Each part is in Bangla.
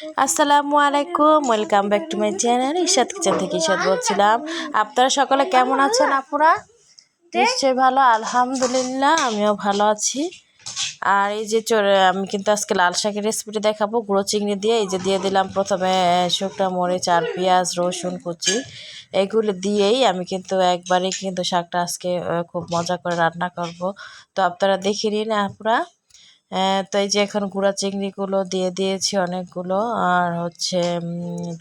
আসসালামু আলাইকুম welcome back to my channel Ishad kitchen থেকে ঈশাদ বলছিলাম। আপনারা সকলে কেমন আছেন আপুরা? নিশ্চয়ই ভালো আলহামদুলিল্লাহ আমিও ভালো আছি। আর এই যে আমি কিন্তু আজকে লাল শাকের রেসিপিটি দেখাবো গুঁড়ো চিংড়ি দিয়ে। এই যে দিয়ে দিলাম প্রথমে শুকনো মরিচ আর পেঁয়াজ রসুন কুচি। এগুলো দিয়েই আমি কিন্তু একবারে কিন্তু শাকটা আজকে খুব মজা করে রান্না করব। তো আপনারা দেখে নিন আহ, তো এই যে এখন গুঁড়া চিংড়িগুলো দিয়ে দিয়েছি অনেকগুলো। আর হচ্ছে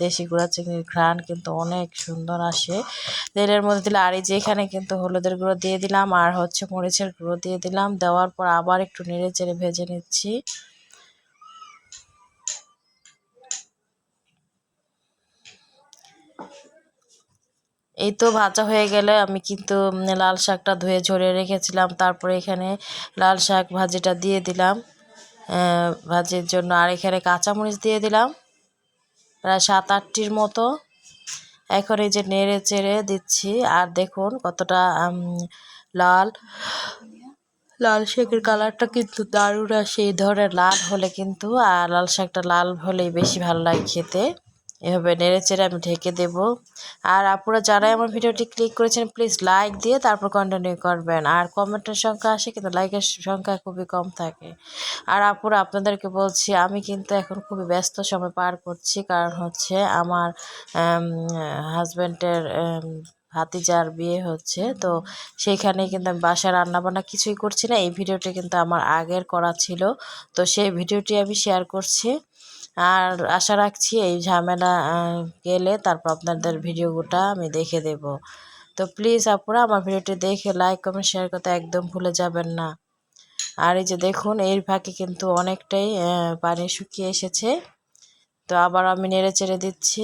দেশি গুঁড়া চিংড়ির ঘ্রাণ কিন্তু অনেক সুন্দর আসে। তেলের মধ্যে দিলে আর এই যে এখানে কিন্তু হলুদের গুঁড়ো দিয়ে দিলাম, আর হচ্ছে মরিচের গুঁড়ো দিয়ে দিলাম। দেওয়ার পর আবার একটু নেড়ে চেড়ে ভেজে নিচ্ছি। এই তো ভাজা হয়ে গেলে আমি কিন্তু লাল শাকটা ধুয়ে ঝরিয়ে রেখেছিলাম। তারপরে এখানে লাল শাক ভাজিটা দিয়ে দিলাম। ভাজির জন্য আর এখানে কাঁচামরিচ দিয়ে দিলাম। প্রায় সাত আটটির মতো। এখন এই যে নেড়ে চেড়ে দিচ্ছি। আর দেখুন কতটা লাল। লাল শাকের কালারটা কিন্তু দারুণ। আসে এই ধরনের লাল হলে কিন্তু, আর লাল শাকটা লাল হলেই বেশি ভালো লাগে খেতে। এভাবে নেড়ে চেড়ে আমি ঢেকে দেব। আর আপুরা যারাই আমার ভিডিওটি ক্লিক করেছেন প্লিজ লাইক দিয়ে তারপর কন্টিনিউ করবেন। আর কমেন্টের সংখ্যা আসে কিন্তু লাইকের সংখ্যা খুবই কম থাকে। আর আপুরা, আপনাদেরকে বলছি, আমি কিন্তু এখন খুবই ব্যস্ত সময় পার করছি। কারণ হচ্ছে আমার হাজব্যান্ডের ভাতিজার বিয়ে হচ্ছে। তো সেইখানে কিন্তু আমি বাসায় রান্নাবান্না কিছুই করছি না। এই ভিডিওটি কিন্তু আমার আগের করা ছিল। তো সেই ভিডিওটি আমি শেয়ার করছি। আর আশা রাখছি এই ঝামেলা গেলে তারপর আপনাদের ভিডিওটা আমি দেখে দেব। তো প্লিজ আপুরা, আমার ভিডিওটি দেখে লাইক কমেন্ট শেয়ার করতে একদম ভুলে যাবেন না। আর এই যে দেখুন, এর ফাঁকে কিন্তু অনেকটাই পানি শুকিয়ে এসেছে। তো আবার আমি নেড়ে চেড়ে দিচ্ছি।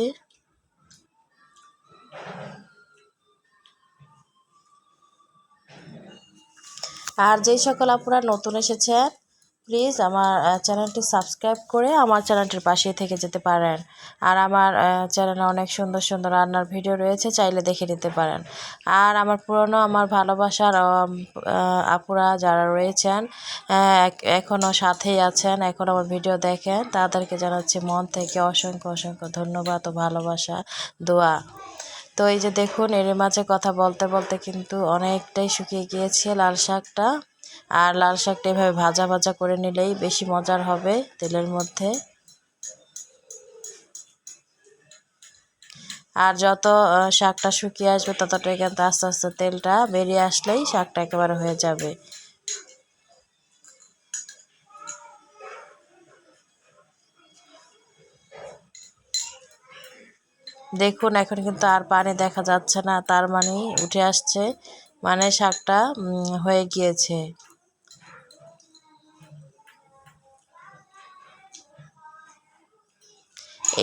আর যেই সকল আপুরা নতুন এসেছেন প্লিজ আমার চ্যানেলটি সাবস্ক্রাইব করে আমার চ্যানেলটির পাশেই থেকে যেতে পারেন। আর আমার চ্যানেলে অনেক সুন্দর সুন্দর রান্নার ভিডিও রয়েছে, চাইলে দেখে নিতে পারেন। আর আমার পুরনো, আমার ভালোবাসার আপুরা যারা রয়েছেন এখনও সাথেই আছেন, এখন আমার ভিডিও দেখেন, তাদেরকে জানাচ্ছি মন থেকে অসংখ্য অসংখ্য ধন্যবাদ ও ভালোবাসা, দোয়া। তো এই যে দেখুন, এর মাঝে কথা বলতে বলতে কিন্তু অনেকটাই শুকিয়ে গিয়েছে লাল শাকটা। আর লাল শাকটা এভাবে ভাজা ভাজা করে নিলেই বেশি মজার হবে তেলের মধ্যে। আর যত শাকটা শুকিয়ে আসবে ততটাই কিন্তু আস্তে আস্তে তেলটা বেরিয়ে আসলেই শাকটা একেবারে হয়ে যাবে। দেখুন, এখন কিন্তু আর পানি দেখা যাচ্ছে না, তার মানে উঠে আসছে। মানে শাকটা হয়ে গিয়েছে।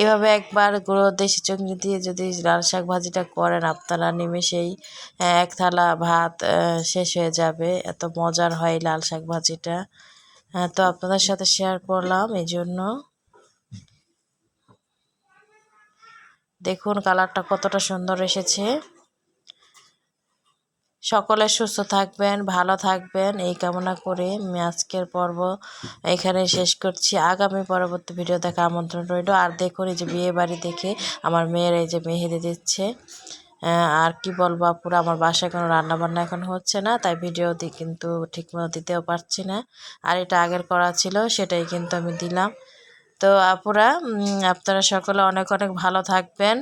এভাবে একবার গুঁড়ো দেশি চিংড়ি দিয়ে যদি লাল শাক ভাজিটা করেন, আপনারা নিমেষেই এক থালা ভাত শেষ হয়ে যাবে। এত মজার হয় লাল শাক ভাজিটা। তো আপনাদের সাথে শেয়ার করলাম, এই জন্য। দেখুন কালারটা কতটা সুন্দর এসেছে। সকলে সুস্থ থাকবেন, ভালো থাকবেন। এই কামনা করে আমি আজকের পর্ব এখানে শেষ করছি। আগামী পরবর্তী ভিডিও দেখা আমন্ত্রণ রইল। আর দেখুন এই যে বিয়ে বাড়ি দেখে আমার মেয়ের এই যে মেহেদি দিচ্ছে। আর কি বলব পুরো আমার বাসায় কোনো রান্না বান্না এখন হচ্ছে না, তাই ভিডিও কিন্তু ঠিকমতো দিতেও পারছি না। আর এটা আগের করা ছিল, সেটাই কিন্তু আমি দিলাম। তো আপুরা আপনারা সকলে অনেক অনেক ভালো থাকবেন।